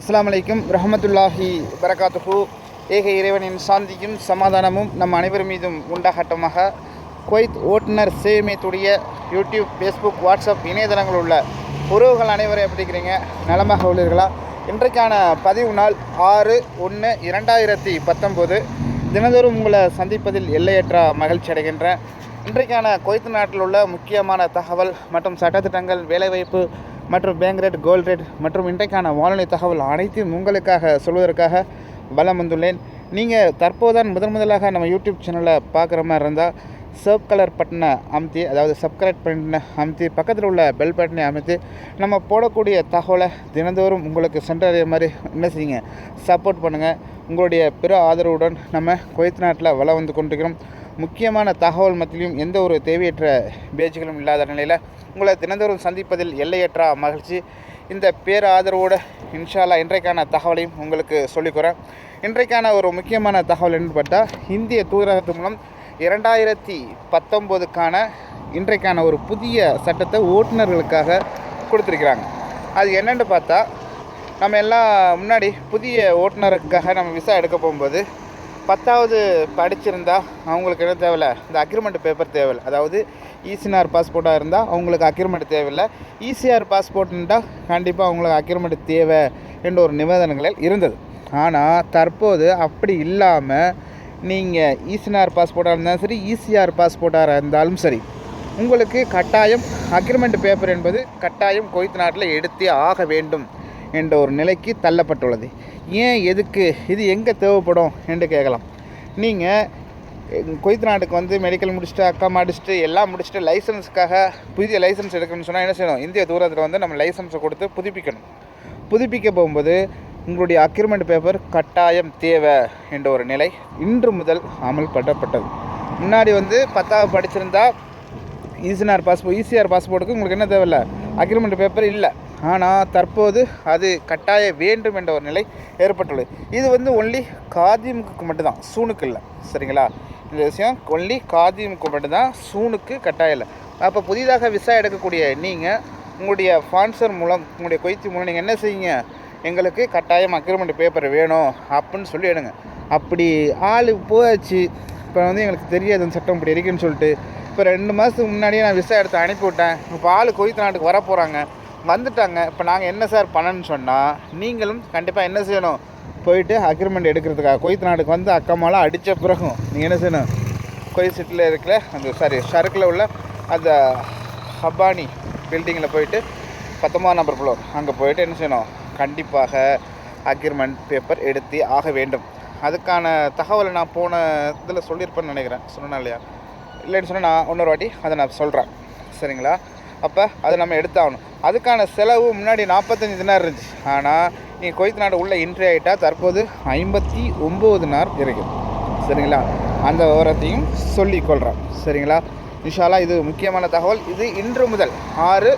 அஸ்லாம் அலைக்கும் ரஹமத்துல்லாஹி வரகாத்துஹு ஏக இறைவனின் சாந்தியும் சமாதானமும் நம் அனைவர் மீதும் உண்டாகட்டமாக. குவைத் ஓட்டுநர் சேமியத்துடைய யூடியூப் ஃபேஸ்புக் வாட்ஸ்அப் இணையதளங்கள் உள்ள உறவுகள் அனைவரும் எப்படி இருக்கிறீங்க நலமாக உள்ளீர்களா? இன்றைக்கான பதிவு நாள் ஆறு ஒன்று இரண்டாயிரத்தி பத்தொம்போது. தினந்தோறும் உங்களை சந்திப்பதில் எல்லையற்ற மகிழ்ச்சி அடைகின்றேன். இன்றைக்கான குவைத் நாட்டில் உள்ள முக்கியமான தகவல் மற்றும் சட்டத்திட்டங்கள் வேலைவாய்ப்பு மற்றும் பேங்க் ரேட் கோல்ட் ரேட் மற்றும் இன்றைக்கான வானொலி தகவல் அனைத்தையும் உங்களுக்காக சொல்வதற்காக வலம் வந்துள்ளேன். நீங்கள் தற்போதான் முதன் முதலாக நம்ம யூடியூப் சேனலை பார்க்குற மாதிரி இருந்தால் சர்ப் கலர் பட்டனை அமுத்தி அதாவது சப்ஸ்கிரைப் பட்டனை அமுத்தி பக்கத்தில் உள்ள பெல் பட்டனை அமைத்து நம்ம போடக்கூடிய தகவலை தினந்தோறும் உங்களுக்கு சென்றடைய மாதிரி என்ன செய்யுங்க சப்போர்ட் பண்ணுங்கள் உங்களுடைய பிற ஆதரவுடன் நம்ம குவைத் நாட்டில் வளம் வந்து கொண்டிருக்கிறோம். முக்கியமான தகவல் மத்தியிலும் எந்த ஒரு தேவையற்ற பேச்சுகளும் இல்லாத நிலையில் உங்களை தினந்தோறும் சந்திப்பதில் எல்லையற்ற மகிழ்ச்சி. இந்த பேராதரவோடு இன்ஷால்லா இன்றைக்கான தகவலையும் உங்களுக்கு சொல்லிக்கிறேன் இன்றைக்கான ஒரு முக்கியமான தகவல் என்னன்னு பார்த்தா இந்திய தூதரகத்து மூலம் இரண்டாயிரத்தி பத்தொம்போதுக்கான இன்றைக்கான ஒரு புதிய சட்டத்தை ஓட்டுநர்களுக்காக கொடுத்துருக்கிறாங்க. அது என்னென்னு பார்த்தா நம்ம எல்லாம் முன்னாடி புதிய ஓட்டுநருக்காக நம்ம விசா எடுக்க போகும்போது பத்தாவது படிச்சிருந்தா அவங்களுக்கு என்ன தேவையில்ல? இந்த அக்ரிமெண்ட் பேப்பர் தேவையில்லை. அதாவது இசிஆர் பாஸ்போர்ட்டாக இருந்தால் அவங்களுக்கு அக்ரிமெண்ட் தேவையில்லை. ஈசிஆர் பாஸ்போர்ட்ன்றா கண்டிப்பாக அவங்களுக்கு அக்ரிமெண்ட் தேவை என்ற ஒரு நிபந்தனைகளில் இருந்தது. ஆனால் தற்போது அப்படி இல்லாமல் நீங்கள் இசிஆர் பாஸ்போர்ட்டாக இருந்தாலும் சரி ஈசிஆர் பாஸ்போர்ட்டாக இருந்தாலும் சரி உங்களுக்கு கட்டாயம் அக்ரிமெண்ட் பேப்பர் என்பது கட்டாயம் குவைத் நாட்டில் எடுத்தே ஆக வேண்டும். என்ற ஒரு நிலைக்கு தள்ளப்பட்டுள்ளது. ஏன் எதுக்கு இது எங்கே தேவைப்படும் என்று கேட்கலாம். நீங்கள் குவைத் நாட்டுக்கு வந்து மெடிக்கல் முடிச்சுட்டு அக்கா மாடிச்சுட்டு எல்லாம் முடிச்சுட்டு லைசன்ஸுக்காக புதிய லைசன்ஸ் எடுக்கணும்னு சொன்னால் என்ன செய்யணும்? இந்திய தூரத்தில் வந்து நம்ம லைசன்ஸை கொடுத்து புதுப்பிக்கணும். புதுப்பிக்க போகும்போது உங்களுடைய அக்ரிமெண்ட் பேப்பர் கட்டாயம் தேவை என்ற ஒரு நிலை இன்று முதல் அமல்படுத்தப்பட்டது. முன்னாடி வந்து பத்தாவது படிச்சிருந்தா ஈசினார் பாஸ்போர்ட் ஈசிஆர் பாஸ்போர்ட்டுக்கு உங்களுக்கு என்ன தேவையில்ல? அக்ரிமெண்ட் பேப்பர் இல்லை. ஆனால் தற்போது அது கட்டாய வேண்டும் என்ற ஒரு நிலை ஏற்பட்டுள்ளது. இது வந்து ஒன்லி காதிமுக்கு மட்டும்தான் சூனுக்கு இல்லை. சரிங்களா? இந்த விஷயம் ஒன்லி காதிமுக்கு மட்டும்தான் சூனுக்கு கட்டாயம் இல்லை. அப்போ புதிதாக விசா எடுக்கக்கூடிய நீங்கள் உங்களுடைய ஸ்பான்சர் மூலம் உங்களுடைய கொய்த்தி மூலம் நீங்கள் என்ன செய்யுங்க எங்களுக்கு கட்டாயம் அக்ரிமெண்ட் பேப்பர் வேணும் அப்படின்னு சொல்லி எடுங்க. அப்படி ஆள் போயாச்சு. இப்போ வந்து எங்களுக்கு தெரியாது சட்டம் இப்படி இருக்குன்னு சொல்லிட்டு. இப்போ ரெண்டு மாதத்துக்கு முன்னாடியே நான் விசா எடுத்து அனுப்பி விட்டேன் இப்போ ஆள் கொய்த்து நாட்டுக்கு வர போகிறாங்க வந்துட்டாங்க. இப்போ நாங்கள் என்ன சார் பண்ணணும்னு சொன்னால் நீங்களும் கண்டிப்பாக என்ன செய்யணும்? போயிட்டு அக்ரிமெண்ட் எடுக்கிறதுக்காக கொய்த் நாட்டுக்கு வந்து அக்கமாலாம் அடித்த பிறகும் நீங்கள் என்ன செய்யணும்? கொய் சிட்டியில் இருக்கிற அந்த சாரி சரக்கில் உள்ள அந்த ஹப்பானி பில்டிங்கில் போயிட்டு பத்தொம்பதாம் நம்பர் ஃப்ளோர் அங்கே போயிட்டு என்ன செய்யணும்? கண்டிப்பாக அக்ரிமெண்ட் பேப்பர் எடுத்து ஆக வேண்டும். அதுக்கான தகவலை நான் போன இதில் சொல்லியிருப்பேன்னு நினைக்கிறேன். சொன்னேன் இல்லையா? இல்லைன்னு சொன்னால் நான் இன்னொரு வாட்டி அதை நான் சொல்கிறேன் சரிங்களா? அப்போ அதை நம்ம எடுத்தாகணும். அதுக்கான செலவு முன்னாடி நாற்பத்தஞ்சு தினார் இருந்துச்சு. ஆனால் நீங்கள் கொய்த் நாடு உள்ளே என்ட்ரி ஆகிட்டால் தற்போது ஐம்பத்தி ஒம்பது நார் இருக்குது சரிங்களா? அந்த விவரத்தையும் சொல்லிக்கொள்கிறோம் சரிங்களா? இன்ஷால்லா இது முக்கியமான தகவல். இது இன்று முதல் ஆறு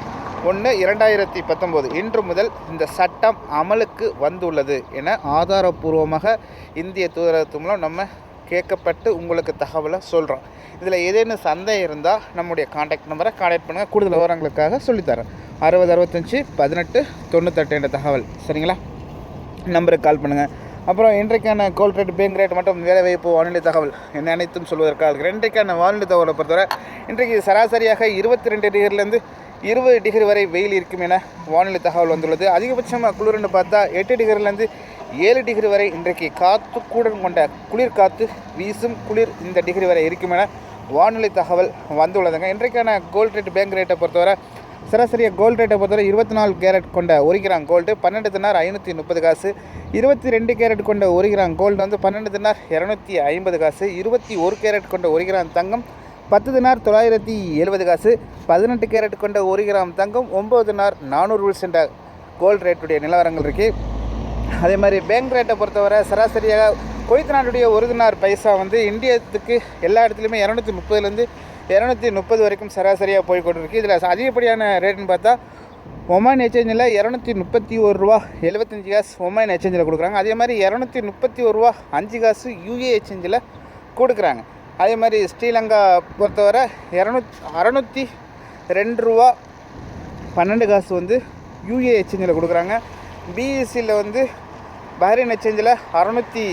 ஒன்று இரண்டாயிரத்தி பத்தொம்போது. இன்று முதல் இந்த சட்டம் அமலுக்கு வந்துள்ளது என ஆதாரப்பூர்வமாக இந்திய தூதரகத்து மூலம் நம்ம கேட்கப்பட்டு உங்களுக்கு தகவலை சொல்கிறோம் இதில் ஏதேனும் சந்தேகம் இருந்தால் நம்முடைய காண்டாக்ட் நம்பரை காண்டாக்ட் பண்ணுங்கள் கூடுதல் விவரங்களுக்காக சொல்லித்தரேன். அறுபது அறுபத்தஞ்சி பதினெட்டு தொண்ணூத்தெட்டு என்ற தகவல். சரிங்களா? நம்பருக்கு கால் பண்ணுங்கள் அப்புறம் இன்றைக்கான கோல் ரேட் பேங்க் ரேட் மற்றும் வேலைவாய்ப்பு வானிலை தகவல் என்ன அனைத்தும் சொல்வதற்காக இருக்கிறேன். இன்றைக்கான வானிலை தகவலை பொறுத்தவரை இன்றைக்கு சராசரியாக இருபத்தி ரெண்டு டிகிரிலேருந்து இருபது டிகிரி வரை வெயில் இருக்கும் என வானிலை தகவல் வந்துள்ளது. அதிகபட்சமாக குளிர்னு பார்த்தா எட்டு டிகிரிலேருந்து ஏழு டிகிரி வரை இன்றைக்கு காற்று கூடன் கொண்ட குளிர் காற்று வீசும் குளிர் இந்த டிகிரி வரை இருக்கும் என வானிலை தகவல் வந்துள்ளதுங்க. இன்றைக்கான கோல்ட் ரேட் பேங்க் ரேட்டை பொறுத்தவரை சராசரியாக கோல்ட் ரேட்டை பொறுத்தவரை இருபத்தி நாலு கேரட் கொண்ட ஒரு கிராம் கோல்டு பன்னெண்டு தினார் ஐநூற்றி முப்பது காசு. இருபத்தி ரெண்டு கேரட் கொண்ட ஒரு கிராம் கோல்டு வந்து பன்னெண்டு தினார் இரநூத்தி ஐம்பது காசு. இருபத்தி ஒரு கேரட் கொண்ட ஒரு கிராம் தங்கம் பத்து தினார் தொள்ளாயிரத்தி எழுபது காசு. பதினெட்டு கேரட் கொண்ட ஒரு கிராம் தங்கம் ஒம்பது தினார் நானூறு ரூல்ஸ் என்ற கோல்ட் ரேட்டுடைய நிலவரங்கள் இருக்குது அதே மாதிரி பேங்க் ரேட்டை பொறுத்தவரை சராசரியாக குவைத் நாட்டுடைய ஒரு தினார் பைசா வந்து இந்தியத்துக்கு எல்லா இடத்துலையுமே இரநூத்தி முப்பதுலேருந்து இரநூத்தி முப்பது வரைக்கும் சராசரியாக போய் கொண்டிருக்கு இதில் அதிகப்படியான ரேட்டுன்னு பார்த்தா ஒமான் எக்ஸ்சேஞ்சில் இரநூத்தி முப்பத்தி ஒரு ரூபா எழுபத்தஞ்சி காசு ஒமான் எக்ஸ்சேஞ்சில் கொடுக்குறாங்க. அதே மாதிரி இரநூத்தி முப்பத்தி ஒரு ரூபா அஞ்சு காசு யூஏ எக்ஸ்சேஞ்சில் கொடுக்குறாங்க. அதே மாதிரி ஸ்ரீலங்கா பொறுத்தவரை இரநூத் அறநூற்றி ரெண்டு ரூபா பன்னெண்டு காசு வந்து யூஏ எக்ஸ்சேஞ்சில் கொடுக்குறாங்க. பிஎஸ்சியில் வந்து பஹ்ரைன் எக்ஸ்சேஞ்சில் அறநூற்றி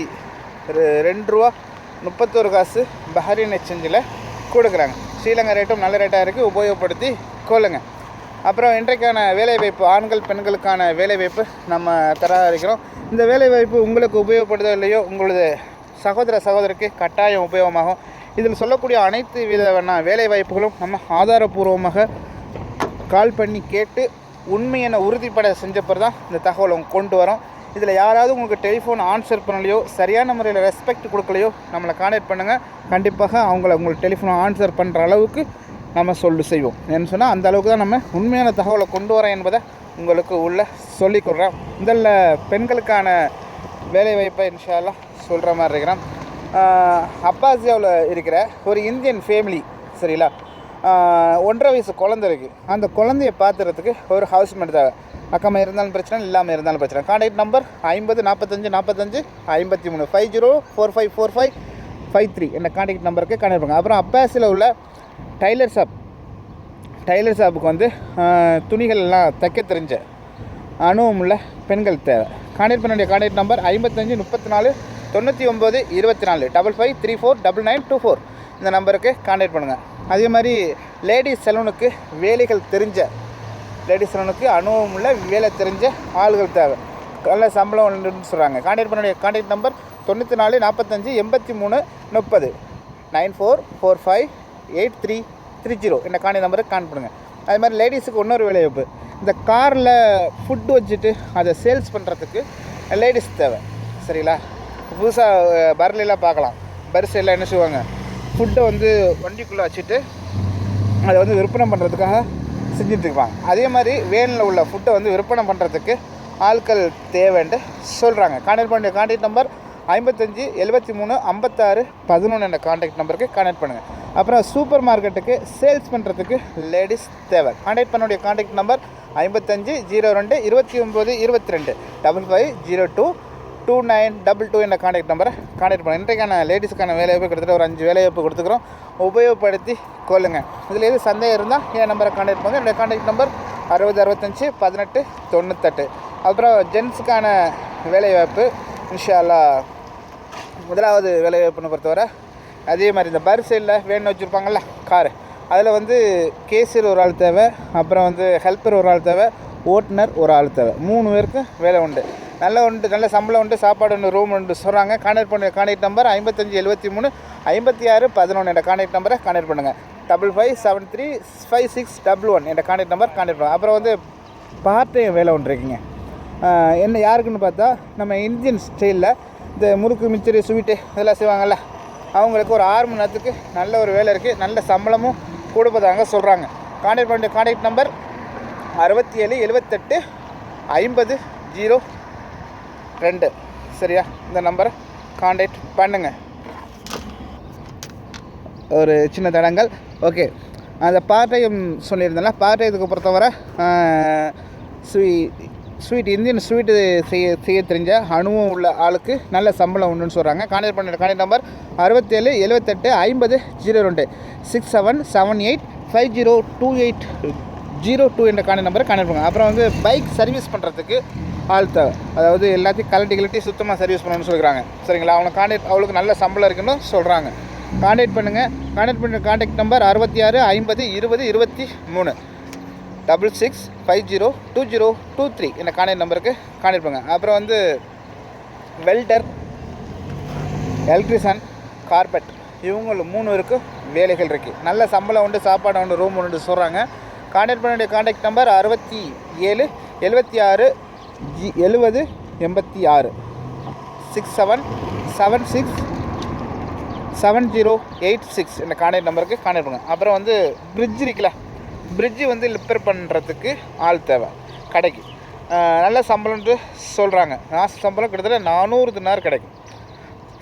ரெண்டு ரூபா முப்பத்தொரு காசு பஹ்ரைன் எக்ஸ்சேஞ்சில் கொடுக்குறாங்க. ஸ்ரீலங்கா ரேட்டும் நல்ல ரேட்டாக இருக்குது உபயோகப்படுத்தி கொள்ளுங்கள் அப்புறம் இன்றைக்கான வேலைவாய்ப்பு ஆண்கள் பெண்களுக்கான வேலைவாய்ப்பு நம்ம தர இருக்கிறோம் இந்த வேலைவாய்ப்பு உங்களுக்கு உபயோகப்படுதோ இல்லையோ உங்களது சகோதர சகோதரிக்கு கட்டாயம் உபயோகமாகும். இதில் சொல்லக்கூடிய அனைத்து விதமான வேலைவாய்ப்புகளும் நம்ம ஆதாரபூர்வமாக கால் பண்ணி கேட்டு உண்மையான உறுதிப்பட செஞ்சப்பறம் தான் இந்த தகவலை கொண்டு வரோம். இதில் யாராவது உங்களுக்கு டெலிஃபோன் ஆன்சர் பண்ணலையோ சரியான முறையில் ரெஸ்பெக்ட் கொடுக்கலையோ நம்மளை கான்டாக்ட் பண்ணுங்கள் கண்டிப்பாக அவங்கள உங்களுக்கு டெலிஃபோன் ஆன்சர் பண்ணுற அளவுக்கு நம்ம சொல்லு செய்வோம். என்ன சொன்னால் அந்த அளவுக்கு தான் நம்ம உண்மையான தகவலை கொண்டு வரோம் என்பதை உங்களுக்கு உள்ள சொல்லிக் கொடுறேன். முதல்ல பெண்களுக்கான வேலைவாய்ப்பை இன்ஷால்லாம் சொல்கிற மாதிரி இருக்கிறேன். அப்பாசியாவில் இருக்கிற ஒரு இந்தியன் ஃபேமிலி சரிங்களா? ஒன்றரை வயசு குழந்தை இருக்குது அந்த குழந்தைய பார்த்துறதுக்கு ஒரு ஹவுஸ்மேட் தேவை. பக்கமாக இருந்தாலும் பிரச்சனை இல்லாமல் இருந்தாலும் பிரச்சனை. கான்டாக்ட் நம்பர் ஐம்பது நாற்பத்தஞ்சு நாற்பத்தஞ்சு ஐம்பத்தி மூணு. Five zero four five four five five three என்ற கான்டாக்ட் நம்பருக்கு கான்டாக்ட் பண்ணுங்க. அப்புறம் அப்பாஸில் உள்ள டைலர் ஷாப் டைலர் ஷாப்புக்கு வந்து துணிகள்லாம் துணிகள் எல்லாம் தைக்க தெரிஞ்ச அனுபவம் உள்ள பெண்கள் தேவை. கான்டாக்ட் பண்ண வேண்டிய கான்டாக்ட் நம்பர் ஐம்பத்தஞ்சு முப்பத்தி நாலு தொண்ணூற்றி ஒம்பது இருபத்தி நாலு double five three four double nine two four இந்த நம்பருக்கு கான்டாக்ட் பண்ணுங்கள் அதே மாதிரி லேடிஸ் சலூனுக்கு வேலைகள் தெரிஞ்ச லேடிஸ் அனுபவம் உள்ள வேலை தெரிஞ்ச ஆள்கள் தேவை. நல்ல சம்பளம் உண்டுன்னு சொல்கிறாங்க கான்டாக்ட் பண்ணுடைய கான்டாக்ட் நம்பர் தொண்ணூற்றி நாலு நாற்பத்தஞ்சு எண்பத்தி மூணு முப்பது. Nine four four five eight three three zero. இந்த கான்டாக்ட் நம்பருக்கு கான் பண்ணுங்கள் அது மாதிரி லேடிஸுக்கு இன்னொரு வேலைவாய்ப்பு இந்த காரில் ஃபுட்டு வச்சுட்டு அதை சேல்ஸ் பண்ணுறதுக்கு லேடிஸ் தேவை. சரிங்களா? புதுசாக பர்லாம் பார்க்கலாம். பர்ஸ் எல்லாம் என்ன செய்வாங்க ஃபுட்டை வந்து வண்டிக்குள்ளே வச்சுட்டு அதை வந்து விற்பனை பண்ணுறதுக்காக செஞ்சுட்டுருப்பாங்க அதே மாதிரி வேனில் உள்ள ஃபுட்டை வந்து விற்பனை பண்ணுறதுக்கு ஆட்கள் தேவைன்ட்டு சொல்கிறாங்க கான்டாக்ட் பண்ண கான்டாக்ட் நம்பர் ஐம்பத்தஞ்சு எழுபத்தி மூணு ஐம்பத்தாறு பதினொன்று என்ற கான்டாக்ட் நம்பருக்கு கான்டாக்ட் பண்ணுங்கள் அப்புறம் சூப்பர் மார்க்கெட்டுக்கு சேல்ஸ் பண்ணுறதுக்கு லேடிஸ் தேவை. கான்டாக்ட் பண்ணுடைய கான்டாக்ட் நம்பர் ஐம்பத்தஞ்சு ஜீரோ ரெண்டு இருபத்தி ஒம்பது இருபத்தி ரெண்டு. Double five zero two two nine double two என்ற காண்டாக்ட் நம்பரை காண்டாக்ட் பண்ணுங்கள் இன்றைக்கான லேடிஸுக்கான வேலைவாய்ப்பு கிட்டத்தட்ட ஒரு அஞ்சு வேலைவாய்ப்பு கொடுத்துக்கிறோம். உபயோகப்படுத்தி கொள்ளுங்கள் இதில் எது சந்தேகம் இருந்தால் என் நம்பரை காண்டாக்ட் பண்ணுங்கள் என்னோடய காண்டாக்ட் நம்பர் அறுபது அறுபத்தஞ்சு பதினெட்டு தொண்ணூத்தெட்டு. அப்புறம் ஜென்ஸுக்கான வேலைவாய்ப்பு இன்ஷா அல்லாஹ் முதலாவது வேலைவாய்ப்புன்னு பொறுத்தவரை அதே மாதிரி இந்த பர் சைடில் வச்சுருப்பாங்கள்ல காரு அதில் வந்து கேசியர் ஒரு ஆள் தேவை. அப்புறம் வந்து ஹெல்ப்பர் ஒரு ஆள் தேவை. ஓட்டுநர் ஒரு ஆள் தேவை. மூணு பேருக்கு வேலை உண்டு. நல்ல உண்டு நல்ல சம்பளம் உண்டு சாப்பாடு உண்டு ரூம் உண்டு சொல்கிறாங்க கான்டாக்ட் பண்ண கான்டாக்ட் நம்பர் ஐம்பத்தஞ்சு எழுபத்தி மூணு ஐம்பத்தி ஆறு பதினொன்று என்ற கான்டாக்ட் நம்பரை கான்டாக்ட் பண்ணுங்கள் double five seven three five six double one என்ற கான்டாக்ட் நம்பர் கான்டாக்ட் பண்ணுங்கள் அப்புறம் வந்து பார்ட் டைம் வேலை ஒன்று இருக்குங்க. என்ன யாருக்குன்னு பார்த்தா நம்ம இந்தியன் ஸ்டைலில் இந்த முறுக்கு மிச்சரி ஸ்வீட்டு இதெல்லாம் செய்வாங்கல்ல அவங்களுக்கு ஒரு ஆறு மணி நேரத்துக்கு நல்ல ஒரு வேலை இருக்குது நல்ல சம்பளமும் கொடுப்பதாங்க சொல்கிறாங்க கான்டாக்ட் பண்ண கான்டாக்ட் நம்பர் அறுபத்தி ஏழு எழுபத்தெட்டு ஐம்பது ஜீரோ ரெண்டு. சரியா? இந்த நம்பரை காண்டாக்ட் பண்ணுங்கள் ஒரு சின்ன தடங்கள் ஓகே அந்த பார்ட் டைம் சொல்லியிருந்தேன்ல பார்ட் டைத்துக்கு பொறுத்தவரை ஸ்வீ ஸ்வீட் இந்தியன் ஸ்வீட்டு செய்ய செய்ய தெரிஞ்ச அனுபவம் உள்ள ஆளுக்கு நல்ல சம்பளம் உண்டுன்னு சொல்கிறாங்க கான்டாக்ட் பண்ண கான்டாக்ட் நம்பர் அறுபத்தேழு எழுபத்தெட்டு ஐம்பது ஜீரோ ரெண்டு. Six seven seven eight five zero two eight zero two என்ற கான்டாக்ட் நம்பரை கான்டாக்ட் பண்ணுங்க. அப்புறம் வந்து பைக் சர்வீஸ் பண்ணுறதுக்கு ஆள் தேவை. அதாவது எல்லாத்தையும் கலட்டி கலட்டி சுத்தமாக சர்வீஸ் பண்ணணும்னு சொல்கிறாங்க சரிங்களா? அவனை கான்டாக்ட் அவளுக்கு நல்ல சம்பளம் இருக்குன்னு சொல்கிறாங்க கான்டாக்ட் பண்ணுங்கள் கான்டாக்ட் பண்ணுற கான்டாக்ட் நம்பர் அறுபத்தி ஆறு ஐம்பது இருபது இருபத்தி மூணு. Double six five zero two zero two three இந்த கான்டாக்ட் நம்பருக்கு கான்டாக்ட் பண்ணுங்கள் அப்புறம் வந்து வெல்டர் எலக்ட்ரிஷன் கார்பெட் இவங்க மூணு பேருக்கு வேலைகள் இருக்குது நல்ல சம்பளம் உண்டு சாப்பாடு உண்டு ரூம் உண்டு சொல்கிறாங்க கான்டாக்ட் பண்ண வேண்டிய கான்டாக்ட் நம்பர் அறுபத்தி ஏழு எழுபத்தி ஆறு ஜி எழுபது எண்பத்தி ஆறு. Six seven seven six seven zero eight six இந்த கான்டாக்ட் நம்பருக்கு கான்டாக்ட் பண்ணுங்க. அப்புறம் வந்து பிரிட்ஜ் இருக்குல்ல பிரிட்ஜு வந்து ரிப்பேர் பண்ணுறதுக்கு ஆள் தேவை கடைக்கு. நல்ல சம்பளம்ன்ட்டு சொல்கிறாங்க நான் சம்பளம் கிட்டத்தட்ட நானூறு தினார் கிடைக்கும்.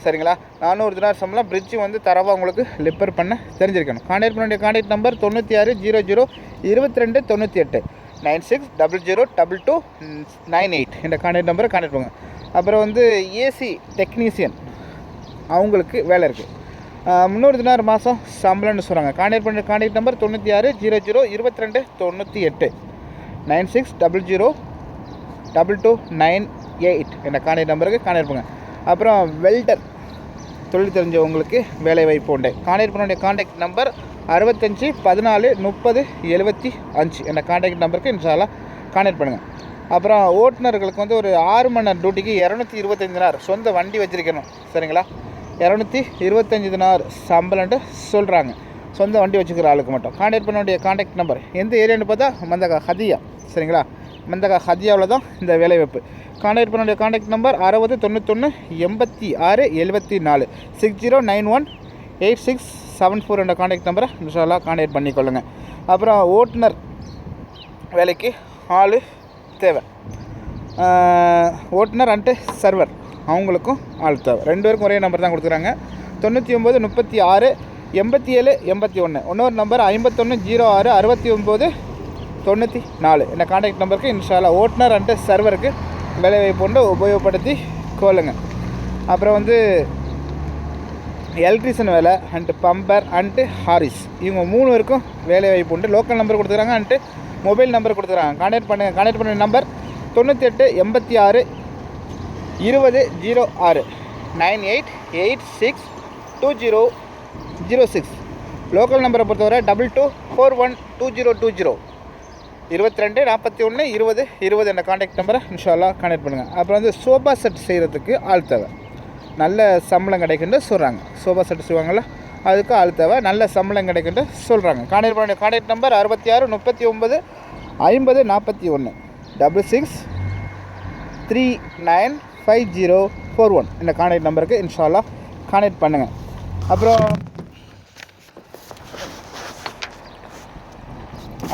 சரிங்களா? நானூறு தினார் சம்பளம் பிரிட்ஜு வந்து தரவாக உங்களுக்கு ரிப்பேர் பண்ண தெரிஞ்சிருக்கணும். கான்டாக்ட் பண்ண வேண்டிய கான்டாக்ட் நம்பர் தொண்ணூற்றி ஆறு ஜீரோ ஜீரோ இருபத்தி ரெண்டு தொண்ணூற்றி எட்டு nine six double zero double two nine eight இந்த கான்டாக்ட் நம்பரை கான்டாக்ட் பண்ணுங்க. அப்புறம் வந்து ஏசி டெக்னீசியன் அவங்களுக்கு வேலை இருக்குது முந்நூறு தினார் மாதம் சம்பளம்னு சொல்கிறாங்க கான்டாக்ட் பண்ணுற கான்டாக்ட் நம்பர் தொண்ணூற்றி ஆறு ஜீரோ ஜீரோ இருபத்தி ரெண்டு தொண்ணூற்றி எட்டு nine six double zero double two nine eight என்ற கான்டாக்ட் நம்பருக்கு கான்டாக்ட் பண்ணுங்கள் அப்புறம் வெல்டர் தொழில் தெரிஞ்சவங்களுக்கு வேலைவாய்ப்பு உண்டு. கான்டாக்ட் பண்ணுடைய காண்டாக்ட் கான்டாக்ட் நம்பர் அறுபத்தஞ்சி பதினாலு முப்பது எழுபத்தி அஞ்சு. என்ற கான்டாக்ட் நம்பருக்கு இன்ஷாலாம் கான்டாக்ட் பண்ணுங்கள் அப்புறம் ஓட்டுநர்களுக்கு வந்து ஒரு ஆறு மணி நேரம் டியூட்டிக்கு இரநூத்தி இருபத்தஞ்சு நார் சொந்த வண்டி வச்சுருக்கணும். சரிங்களா? இரநூத்தி இருபத்தஞ்சி தினார் சம்பளம்ட்டு சொல்கிறாங்க சொந்த வண்டி வச்சுக்கிற ஆளுக்கு மட்டும். கான்டாக்ட் பண்ண வேண்டிய கான்டாக்ட் நம்பர் எந்த ஏரியான்னு பார்த்தா? மந்தகா ஹதியா. சரிங்களா? மந்தகா ஹதியாவில் தான் இந்த வேலைவாய்ப்பு. கான்டாக்ட் பண்ண கான்டாக்ட் நம்பர் அறுபது தொண்ணூத்தொன்று எண்பத்தி ஆறு எழுபத்தி நாலு. Six zero nine one eight six seven four என்ற கான்டாக்ட் நம்பரை இன்ஷால்லா கான்டாக்ட் பண்ணிக்கொள்ளுங்கள் அப்புறம் ஓட்டுநர் வேலைக்கு ஆள் தேவை. ஓட்டுநர் அண்டு சர்வர் அவங்களுக்கும் ஆள் தேவை. ரெண்டு பேருக்கும் ஒரே நம்பர் தான் கொடுக்குறாங்க. தொண்ணூற்றி ஒம்பது முப்பத்தி ஆறு எண்பத்தி ஏழு எண்பத்தி ஒன்று இன்னொரு நம்பர் ஐம்பத்தொன்று ஜீரோ ஆறு அறுபத்தி ஒம்பது தொண்ணூற்றி நாலு. இந்த கான்டாக்ட் நம்பருக்கு இன்ஷாலா ஓட்டுநர் அண்டு சர்வருக்கு வேலைவாய்ப்புண்டை உபயோகப்படுத்தி கோலுங்க அப்புறம் வந்து எலக்ட்ரிஷியன் வேலை அண்டு பம்பர் அண்டு ஹாரிஸ் இவங்க மூணு பேருக்கும் வேலைவாய்ப்பு உண்டு. லோக்கல் நம்பர் கொடுத்துக்கிறாங்க அண்டு மொபைல் நம்பர் கொடுத்துக்கிறாங்க. கான்டாக்ட் பண்ணுங்க கான்டாக்ட் பண்ண நம்பர் தொண்ணூற்றி எட்டு எண்பத்தி ஆறு இருபது ஜீரோ ஆறு. Nine eight eight six two zero zero six local number பொறுத்தவரை double two four one two zero two zero இருபத்தி ரெண்டு நாற்பத்தி ஒன்று இருபது இருபது என்ற காண்டாக்ட் நம்பரை இன்ஷால்லா கனெக்ட் பண்ணுங்கள் அப்புறம் வந்து சோபா செட் செய்கிறதுக்கு ஆள் தேவை. நல்ல சம்பளம் கிடைக்குன்னு சொல்கிறாங்க சோபா செட் செய்வாங்கள்ல அதுக்கு ஆள் தேவை. நல்ல சம்பளம் கிடைக்குன்னு சொல்கிறாங்க கான்டாக்ட் பண்ண கான்டாக்ட் நம்பர் அறுபத்தி ஆறு முப்பத்தி ஒம்பது ஐம்பது நாற்பத்தி ஒன்று double six three nine five zero four one இந்த கான்டாக்ட் நம்பருக்கு இன்ஷால்லா கான்டாக்ட் பண்ணுங்கள் அப்புறம்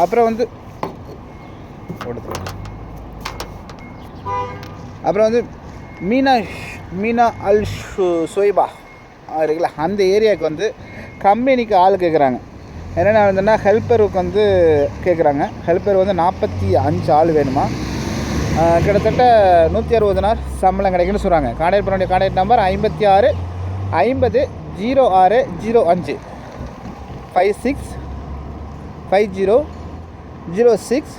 அப்புறம் வந்து கொடுத்துருங்க. அப்புறம் வந்து மீனா மீனா அல் சுயபா இருக்குல்ல. அந்த ஏரியாவுக்கு வந்து கம்பெனிக்கு ஆள் கேட்குறாங்க என்னென்ன வந்துன்னா ஹெல்ப்பருக்கு வந்து கேட்குறாங்க ஹெல்ப்பர் வந்து நாற்பத்தி அஞ்சு ஆள் வேணுமா? கிட்டத்தட்ட நூற்றி அறுபது நாள் சம்பளம் கிடைக்குன்னு சொல்கிறாங்க கான்டாக்ட் பண்ண காண்டாக்ட் கான்டாக்ட் நம்பர் ஐம்பத்தி ஆறு ஐம்பது ஜீரோ ஆறு ஜீரோ அஞ்சு. Five six five zero zero six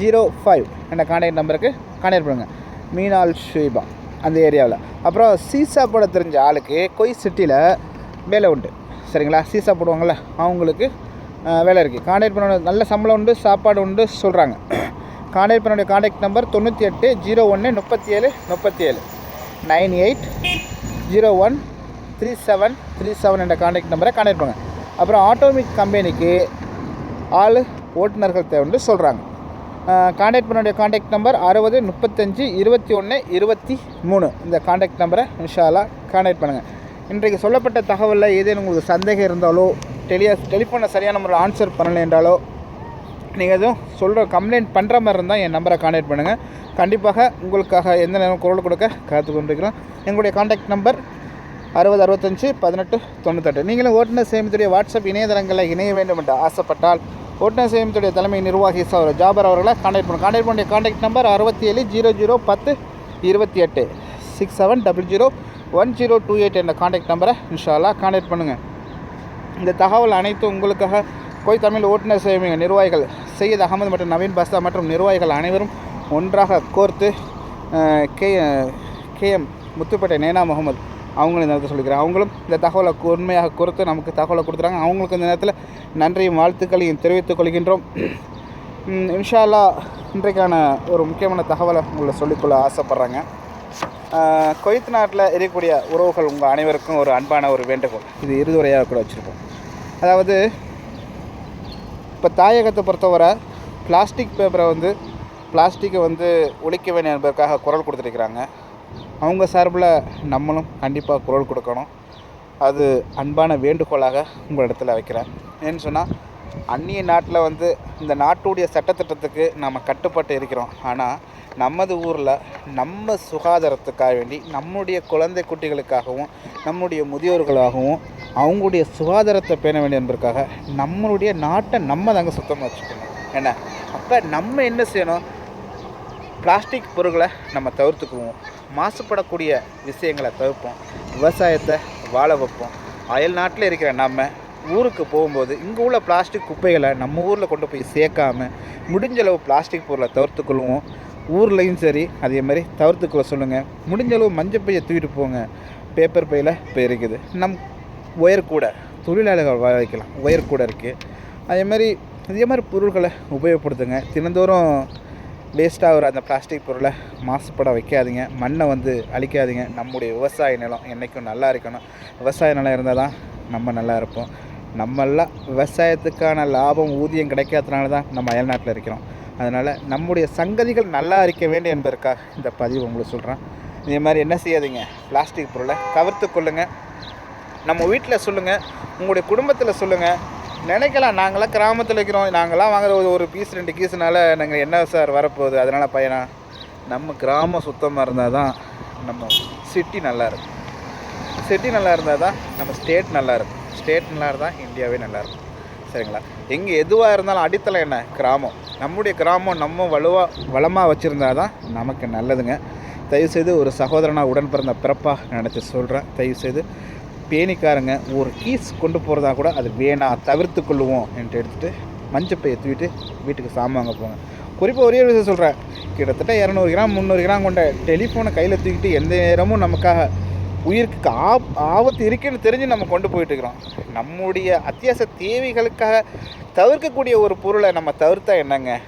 zero five என்ற கான்டாக்ட் நம்பருக்கு கான்டாக்ட் பண்ணுங்கள் மீனால் ஷுபா அந்த ஏரியாவில் அப்புறம் சீசா போட தெரிஞ்ச ஆளுக்கு கொய் சிட்டியில் வேலை உண்டு. சரிங்களா? சீசா போடுவாங்கள்ல அவங்களுக்கு வேலை இருக்குது கான்டாக்ட் பண்ண நல்ல சம்பளம் உண்டு சாப்பாடு உண்டு சொல்கிறாங்க கான்டாக்ட் பண்ண வேண்டிய கான்டாக்ட் நம்பர் தொண்ணூற்றி எட்டு ஜீரோ ஒன்று முப்பத்தி ஏழு முப்பத்தி ஏழு. Nine eight zero one three seven three seven என்ற கான்டாக்ட் நம்பரை கான்டாக்ட் பண்ணுங்கள் அப்புறம் ஆட்டோமிக் கம்பெனிக்கு ஆள் ஓட்டுநர்கள் தேவைன்னு சொல்கிறாங்க காண்டாக்ட் பண்ண காண்டாக்ட் நம்பர் அறுபது முப்பத்தஞ்சு இருபத்தி ஒன்று இருபத்தி மூணு. இந்த காண்டாக்ட் நம்பரை இன்ஷால்லா காண்டாக்ட் பண்ணுங்கள் இன்றைக்கு சொல்லப்பட்ட தகவலில் ஏதேனும் உங்களுக்கு சந்தேகம் இருந்தாலோ டெலியா டெலிஃபோனை சரியான முறையில் ஆன்சர் பண்ணலை என்றாலோ நீங்கள் எதுவும் சொல்கிற கம்ப்ளைண்ட் பண்ணுற மாதிரி இருந்தால் என் நம்பரை காண்டாக்ட் பண்ணுங்கள் கண்டிப்பாக உங்களுக்காக எந்த நேரம் குரல் கொடுக்க காத்து கொண்டிருக்கிறோம். எங்களுடைய காண்டாக்ட் நம்பர் அறுபது அறுபத்தஞ்சு பதினெட்டு தொண்ணூத்தெட்டு. நீங்களும் ஓட்டுநர் சேமித்துடைய வாட்ஸ்அப் இணையதளங்களில் இணைய வேண்டும் என்று ஆசைப்பட்டால் ஓட்டுநர் சேமித்துடைய தலைமை நிர்வாகி சார் ஜாபர் அவர்களை கான்டாக்ட் பண்ணுங்க கான்டாக்ட் பண்ணிய கான்டாக்ட் நம்பர் அறுபத்தி ஏழு ஜீரோ ஜீரோ பத்து இருபத்தி எட்டு six seven double zero one zero two eight என்ற கான்டாக்ட் நம்பரை இன்ஷால்லா கான்டாக்ட் பண்ணுங்கள் இந்த தகவல் அனைத்தும் உங்களுக்காக கோய் தமிழ் ஓட்டுநர் சேவை நிர்வாகிகள் சையத் அகமது மற்றும் நவீன் பஸ்தா மற்றும் நிர்வாகிகள் அனைவரும் ஒன்றாக கோர்த்து K K KM Muthupettai நேனா Mohammed அவங்களும் இந்த நேரத்தில் சொல்லிக்கிறேன் அவங்களும் இந்த தகவலை உண்மையாக கொடுத்து நமக்கு தகவலை கொடுத்துறாங்க. அவங்களுக்கு இந்த நேரத்தில் நன்றியும் வாழ்த்துக்களையும் தெரிவித்துக் கொள்கின்றோம். இன்ஷால்லா இன்றைக்கான ஒரு முக்கியமான தகவலை உங்களை சொல்லிக்கொள்ள ஆசைப்பட்றாங்க. கொய்த் நாட்டில் இருக்கக்கூடிய உறவுகள் உங்கள் அனைவருக்கும் ஒரு அன்பான ஒரு வேண்டுகோள். இது இருதுரையாக கூட வச்சுருக்கோம் அதாவது இப்போ தாயகத்தை பொறுத்தவரை பிளாஸ்டிக் பேப்பரை வந்து பிளாஸ்டிக்கை வந்து ஒழிக்க வேண்டும் என்பதற்காக குரல் கொடுத்துருக்குறாங்க அவங்க சார்பில் நம்மளும் கண்டிப்பாக குரல் கொடுக்கணும். அது அன்பான வேண்டுகோளாக உங்களிடத்தில் வைக்கிறேன். ஏன்னு சொன்னால் அந்நிய நாட்டில் வந்து இந்த நாட்டுடைய சட்டத்திட்டத்துக்கு நம்ம கட்டுப்பட்டு இருக்கிறோம். ஆனால் நமது ஊரில் நம்ம சுகாதாரத்துக்காக வேண்டி நம்முடைய குழந்தை குட்டிகளுக்காகவும் நம்முடைய முதியோர்களாகவும் அவங்களுடைய சுகாதாரத்தை பேண வேண்டிய என்பதற்காக நம்மளுடைய நாட்டை நம்ம தாங்க சுத்தமாக வச்சுக்கணும். என்ன? அப்போ நம்ம என்ன செய்யணும்? பிளாஸ்டிக் பொருட்களை நம்ம தவிர்த்துக்குவோம். மாசுபடக்கூடிய விஷயங்களை தவிர்ப்போம். விவசாயத்தை வாழ வைப்போம். அயல் நாட்டில் இருக்கிற நம்ம ஊருக்கு போகும்போது இங்கே உள்ள பிளாஸ்டிக் குப்பைகளை நம்ம ஊரில் கொண்டு போய் சேர்க்காம முடிஞ்ச அளவு பிளாஸ்டிக் பொருளை தவிர்த்துக்கொள்வோம் ஊர்லேயும் சரி அதே மாதிரி தவிர்த்துக்கொள்ள சொல்லுங்கள் முடிஞ்சளவு மஞ்சள் பையை தூக்கிட்டு போங்க. பேப்பர் பையில் இப்போ இருக்குது. நம் ஒயர் கூட தொழிலாளர்கள் வாழ வைக்கலாம் ஒயர் கூட இருக்குது அதே மாதிரி இதே மாதிரி பொருட்களை உபயோகப்படுத்துங்க. தினந்தோறும் வேஸ்ட்டாக ஒரு அந்த பிளாஸ்டிக் பொருளை மாசுபட வைக்காதீங்க. மண்ணை வந்து அழிக்காதீங்க. நம்முடைய விவசாய நிலம் என்றைக்கும் நல்லா இருக்கணும். விவசாய நிலம் இருந்தால் தான் நம்ம நல்லா இருப்போம். நம்மெல்லாம் விவசாயத்துக்கான லாபம் ஊதியம் கிடைக்காதனால தான் நம்ம அயல்நாட்டில் இருக்கிறோம். அதனால் நம்முடைய சங்கதிகள் நல்லா இருக்க வேண்டும் என்பதற்காக இந்த பதிவு உங்களுக்கு சொல்கிறேன் இதே மாதிரி என்ன செய்யாதீங்க. பிளாஸ்டிக் பொருளை தவிர்த்து கொள்ளுங்கள் நம்ம வீட்டில் சொல்லுங்கள் உங்களுடைய குடும்பத்தில் சொல்லுங்கள் நினைக்கலாம். நாங்களாம் கிராமத்தில் இருக்கிறோம். நாங்களாம் வாங்குற ஒரு ஒரு பீஸ் ரெண்டு பீஸ்னால நாங்கள் என்ன சார் வரப்போகுது? அதனால் பையனா? நம்ம கிராமம் சுத்தமாக இருந்தால் தான் நம்ம சிட்டி நல்லா இருக்கும். சிட்டி நல்லா இருந்தால் தான் நம்ம ஸ்டேட் நல்லாயிருக்கும் ஸ்டேட் நல்லா இருந்தால் இந்தியாவே நல்லா இருக்கும். சரிங்களா? எங்கே எதுவாக இருந்தாலும் அடித்தளம் என்ன? கிராமம். நம்முடைய கிராமம் நம்ம வலுவாக வளமாக வச்சுருந்தா தான் நமக்கு நல்லதுங்க. தயவுசெய்து ஒரு சகோதரனாக உடன் பிறந்த பிறப்பாக நினச்சி சொல்கிறேன் தயவுசெய்து பேணிக்காரங்க ஒரு கீஸ் கொண்டு போகிறதா கூட அது வேணாம் தவிர்த்து கொள்ளுவோம் என்று எடுத்துகிட்டு மஞ்சப்பையை தூக்கிட்டு வீட்டுக்கு சாமான் போங்க. குறிப்பாக ஒரே ஒரு விஷயம் சொல்கிறேன் கிட்டத்தட்ட இரநூறு கிராம் முந்நூறு கிராம் கொண்ட டெலிஃபோனை கையில் தூக்கிட்டு எந்த நேரமும் நமக்காக உயிருக்கு ஆப் ஆபத்து இருக்குன்னு தெரிஞ்சு நம்ம கொண்டு போயிட்டு இருக்கிறோம். நம்முடைய அத்தியாவசிய தேவைகளுக்காக தவிர்க்கக்கூடிய ஒரு பொருளை நம்ம தவிர்த்தா என்னங்க?